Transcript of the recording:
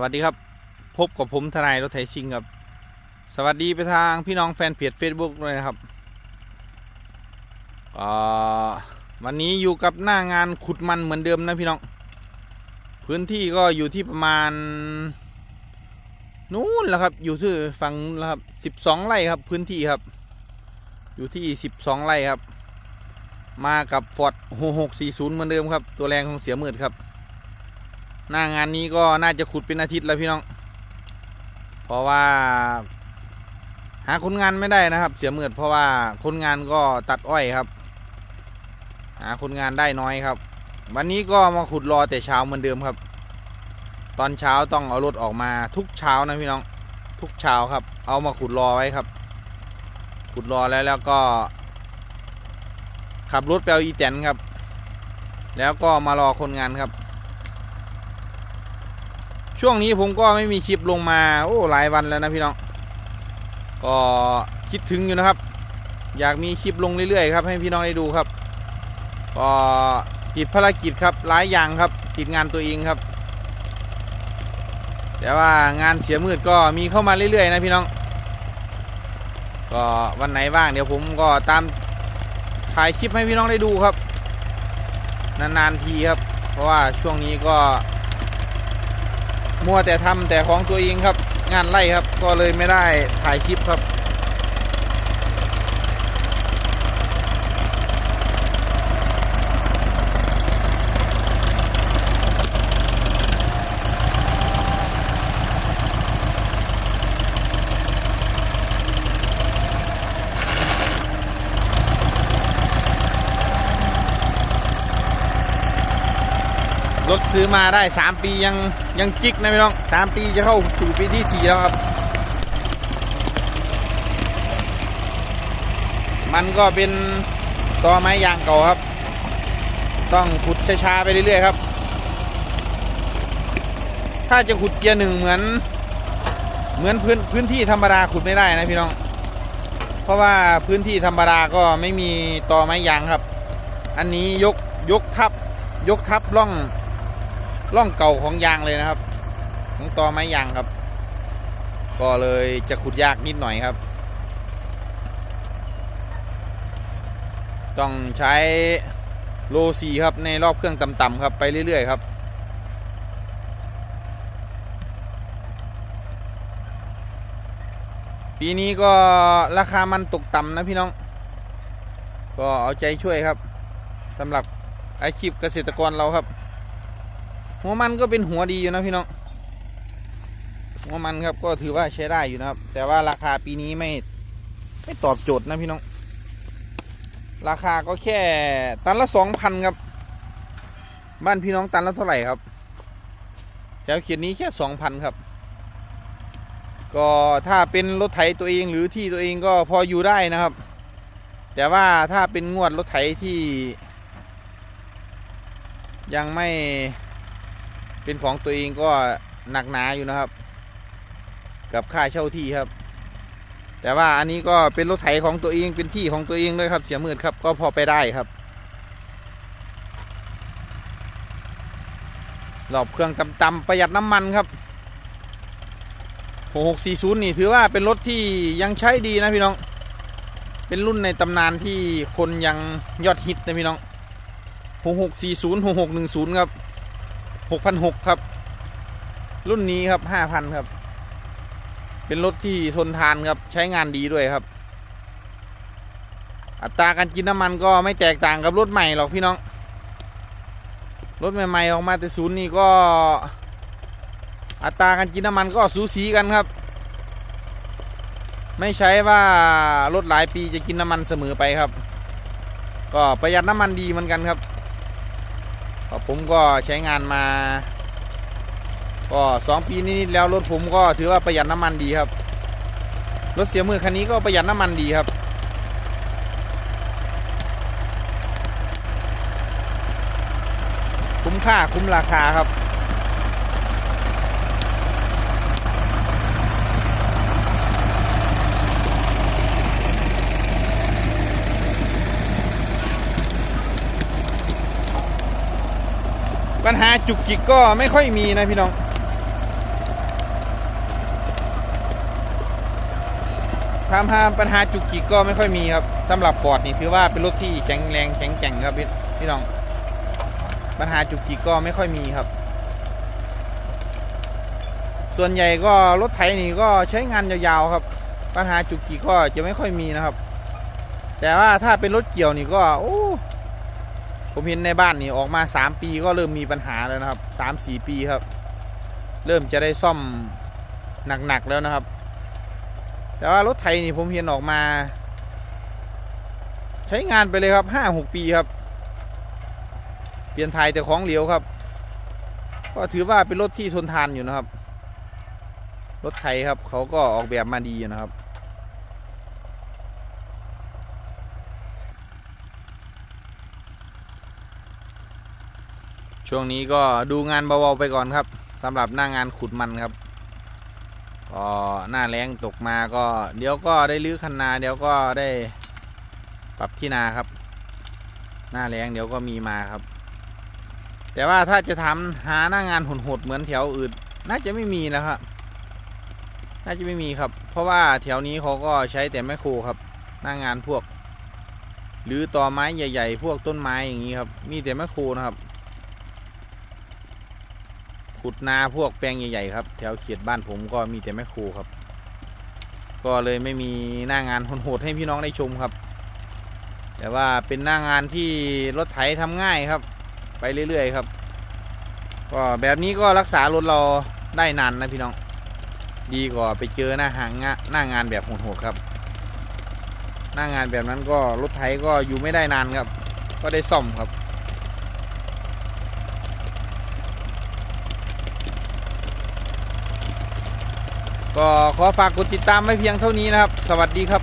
วัสดีครับพบกับผมทนายรถไถซิงครับสวัสดีไปทางพี่น้องแฟนเพจ Facebook ด้วยนะครับวันนี้อยู่กับหน้างานขุดมันเหมือนเดิมนะพี่น้อง พื้นที่ก็อยู่ที่ประมาณนู้นแหละครับ อยู่ที่ฝั่งแล้วครับสิบสองไร่ครับพื้นที่ครับ อยู่ที่สิบสองไร่ครับ มากับฟอร์ดหกสี่ศูนย์เหมือนเดิมครับ ตัวแรงของเสียหมื่นครับ หน้างานนี้ก็น่าจะขุดเป็นอาทิตย์แล้วพี่น้อง เพราะว่า หาคนงานไม่ได้นะครับ เสียเมือดเพราะว่าคนงานก็ตัดอ้อยครับ หาคนงานได้น้อยครับ วันนี้ก็มาขุดรอแต่เช้าเหมือนเดิมครับ ตอนเช้าต้องเอารถออกมาทุกเช้านะพี่น้อง ทุกเช้าครับ เอามาขุดรอไว้ครับ ขุดรอแล้วแล้วก็ ขับรถไปเอาอีแตนครับ แล้วก็มารอคนงานครับ ช่วงนี้ผมก็ไม่มีคลิปลงมาโอ้หลายวันแล้วนะพี่น้องก็คิดถึงอยู่นะครับ อยากมีคลิปลงเรื่อยๆครับ ให้พี่น้องได้ดูครับก็ติดภารกิจครับหลายอย่างครับติดงานตัวเองครับ แต่ว่างานเสียมืดก็มีเข้ามาเรื่อยๆนะพี่น้อง ก็วันไหนว่างเดี๋ยวผมก็ตามถ่ายคลิปให้พี่น้องได้ดูครับ นานๆทีครับ เพราะว่าช่วงนี้ก็ มัวแต่ทำแต่ของตัวเองครับ งานไล่ครับ ก็เลยไม่ได้ถ่ายคลิปครับ รถซื้อมาได้ 3 ปียังยังจิกนะพี่น้อง 3 ปีจะเข้าสู่ปีที่ 4 แล้วครับ มันก็เป็นตอไม้ยางเก่าครับ ต้องขุดช้าๆไปเรื่อยๆครับ ถ้าจะขุดเกียร์หนึ่งเหมือน เหมือนพื้นพื้นที่ธรรมดาขุดไม่ได้นะพี่น้อง เพราะว่าพื้นที่ธรรมดาก็ไม่มีตอไม้ยางครับ อันนี้ยกยกทับยกทับร่อง ร่องเก่าของยางเลยนะครับ ของตอไม้ยางครับ ก็เลยจะขุดยากนิดหน่อยครับ ต้องใช้โลซีครับในรอบเครื่องต่ำๆครับไปเรื่อยๆครับปีนี้ก็ราคามันตกต่ำนะพี่น้อง ก็เอาใจช่วยครับสำหรับอาชีพเกษตรกรเราครับ หัวมันก็เป็นหัวดีอยู่นะพี่น้องหัวมันครับก็ถือว่าใช้ได้อยู่นะครับ แต่ว่าราคาปีนี้ไม่ไม่ตอบโจทย์นะพี่น้อง ราคาก็แค่ตันละสองพันครับ บ้านพี่น้องตันละเท่าไหร่ครับแถวเขียนนี้แค่สองพันครับ ก็ถ้าเป็นรถไถตัวเองหรือที่ตัวเองก็พออยู่ได้นะครับ แต่ว่าถ้าเป็นงวดรถไถที่ ยังไม่ เป็นของตัวเองก็หนักหนาอยู่นะครับ กับค่าเช่าที่ครับ แต่ว่าอันนี้ก็เป็นรถไถของตัวเองเป็นที่ของตัวเองด้วยครับ เสียหมื่นครับก็พอไปได้ครับรอบเครื่องต่ำๆประหยัดน้ำมันครับ6640 นี่ถือว่าเป็นรถที่ยังใช้ดีนะพี่น้อง เป็นรุ่นในตำนานที่คนยังยอดฮิตนะพี่น้อง6640 6610 ครับ หกพันหกครับ รุ่นนี้ครับห้าพันครับ เป็นรถที่ทนทานครับใช้งานดีด้วยครับ อัตราการกินน้ำมันก็ไม่แตกต่างกับรถใหม่หรอกพี่น้อง รถใหม่ๆออกมาแต่ศูนย์นี่ก็ อัตราการกินน้ำมันก็สูสีกันครับ ไม่ใช้ว่ารถหลายปีจะกินน้ำมันเสมอไปครับ ก็ประหยัดน้ำมันดีเหมือนกันครับ ผมก็ใช้งานมา ก็สองปีนี้แล้วรถผมก็ถือว่าประหยัดน้ำมันดีครับ รถเสียมือคันนี้ก็ประหยัดน้ำมันดีครับคุ้มค่าคุ้มราคาครับ ปัญหาจุกจิกก็ไม่ค่อยมีนะพี่น้อง ทำให้าปัญหาจุกจิกก็ไม่ค่อยมีครับสำหรับฟอร์ดนี่ถือว่าเป็นรถที่แข็งแรงแข็งแกร่งครับพี่น้อง ปัญหาจุกจิกก็ไม่ค่อยมีครับ ส่วนใหญ่ก็รถไถนี่ก็ใช้งานยาวๆครับ ปัญหาจุกจิกก็จะไม่ค่อยมีนะครับ แต่ว่าถ้าเป็นรถเกี่ยวนี่ก็โอ้ ผมเห็นในบ้านนี่ออกมา 3 ปีก็เริ่มมีปัญหาแล้วนะครับ 3 4 ปีครับ เริ่มจะได้ซ่อมหนักๆแล้วนะครับ แต่ว่ารถไถนี่ผมเห็นออกมา ใช้งานไปเลยครับห้าหกปีครับ เปลี่ยนไทยแต่ของเหลวครับ ก็ถือว่าเป็นรถที่ทนทานอยู่นะครับ รถไทยครับเขาก็ออกแบบมาดีนะครับ ช่วงนี้ก็ดูงานเบาๆไปก่อนครับสำหรับหน้างานขุดมันครับก็หน้าแรงตกมาก็เดี๋ยวก็ได้ลื้อคันนาเดี๋ยวก็ได้ปรับที่นาครับ หน้าแรงเดี๋ยวก็มีมาครับ แต่ว่าถ้าจะทำหาหน้างานโหดๆเหมือนแถวอื่น น่าจะไม่มีนะครับน่าจะไม่มีครับ เพราะว่าแถวนี้เขาก็ใช้แต่แมคโครครับ หน้างานพวก หรือต่อไม้ใหญ่ ๆ พวกต้นไม้อย่างนี้ครับ มีแต่แมคโครนะครับ ขุดนาพวกแปลงใหญ่ๆครับ แถวเขตบ้านผมก็มีแต่แมคโครครับ ก็เลยไม่มีหน้างานโหดๆให้พี่น้องได้ชมครับ แต่ว่าเป็นหน้างานที่รถไถทำง่ายครับ ไปเรื่อยๆครับ ก็แบบนี้ก็รักษารถเราได้นานนะพี่น้อง ดีกว่าไปเจอหน้าหางงะหน้างานแบบโหดๆครับ หน้างานแบบนั้นก็รถไถก็อยู่ไม่ได้นานครับ ก็ได้ซ่อมครับ ก็ขอฝากกดติดตามไว้เพียงเท่านี้นะครับ สวัสดีครับ